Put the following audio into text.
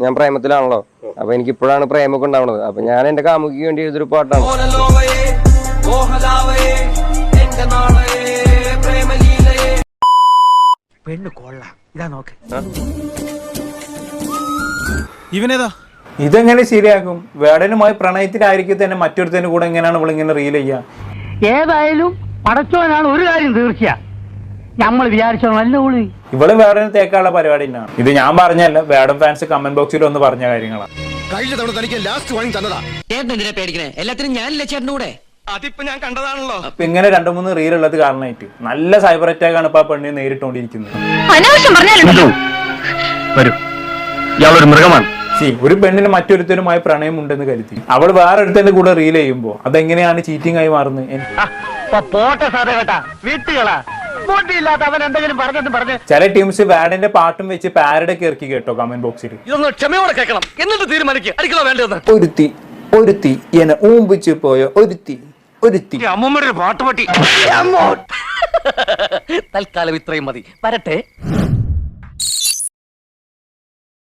ഞാൻ പ്രേമത്തിലാണല്ലോ. അപ്പൊ എനിക്ക് ഇപ്പോഴാണ് പ്രേമൊക്കെ ഉണ്ടാവുന്നത് അപ്പൊ ഞാൻ എന്റെ കാമുകിക്ക് വേണ്ടി എഴുതൊരു പാട്ടാണ്. പെണ്ണ് കൊള്ളാം. ഇതാ നോക്ക്. ഇവനേതാ? ഇതെങ്ങനെ ശരിയാക്കും വേടനുമായി പ്രണയത്തിലായിരിക്കും തന്നെ മറ്റൊരുത്തന് കൂടെ എങ്ങനെയാണ് ഇവളിങ്ങനെ റീൽ ചെയ്യുക ഏതായാലും പടച്ചോനാണ് ഒരു കാര്യം തീർച്ച നമ്മൾ വിചാരിച്ചോ നല്ല ഉള്ളി ഇവൾ വേറെ തേക്കാനുള്ള പരിപാടി തന്നെയാണ് ഇത് ഞാൻ പറഞ്ഞല്ല വേടം ഫാൻസ് കമന്റ് ബോക്സിൽ ഒന്ന് പറഞ്ഞ കാര്യങ്ങളാണ് കഴിഞ്ഞ തവണ തനിക്ക് ലാസ്റ്റ് വാങ്ങി തന്നതാ. ചേട്ടൻ എന്തിനാ പേടിക്കണേ? എല്ലാത്തിനും ഞാനില്ല ചേട്ടന്റെ കൂടെ? അതിപ്പോ ഞാൻ കണ്ടതാണല്ലോ. അപ്പൊ ഇങ്ങനെ രണ്ടു മൂന്ന് റീൽ ഉള്ളത് കാരണമായിട്ട് നല്ല സൈബർ അറ്റാക്ക് ആണ് ഇപ്പൊ ആ പെണ്ണിനെ നേരിട്ടുകൊണ്ടിരിക്കുന്നത് അനാവശ്യം പറഞ്ഞാലുണ്ടല്ലോ വരൂ. ഇയാളൊരു മൃഗമാണ്. സി ഒരു പെണ്ണിന് മറ്റൊരുത്തരുമായി പ്രണയം ഉണ്ടെന്ന് കരുതി. അവൾ വേറൊരുത്തന്റെ കൂടെ റീൽ ചെയ്യുമ്പോ അതെങ്ങനെയാണ് ചീറ്റിംഗ് ആയി മാറുന്നത്? ബോട്ടിയില്ലാത്ത അവൻ എന്തെങ്കിലും പറഞ്ഞെന്ന് പറഞ്ഞ് ചില ടീംസ് വാഡിന്റെ പാട്ടും വെച്ച് പാരഡൊക്കെ ഇറക്കി കേട്ടോ കമന്റ് ബോക്സിൽ ഇതൊന്ന് ക്ഷമയോടെ കേൾക്കണം. എന്നിട്ട് തീരുമാനിക്കുക അടിക്കലോ വേണ്ടതെന്ന്? ഒരുത്തി ഒരുത്തി എന്നെ ഊമ്പിച്ച് പോയ? ഒരുത്തി ഒരുത്തി. അമ്മൂമ്മയുടെ പാട്ടുപട്ടി. തൽക്കാലം ഇത്രയും മതി. വരട്ടെ.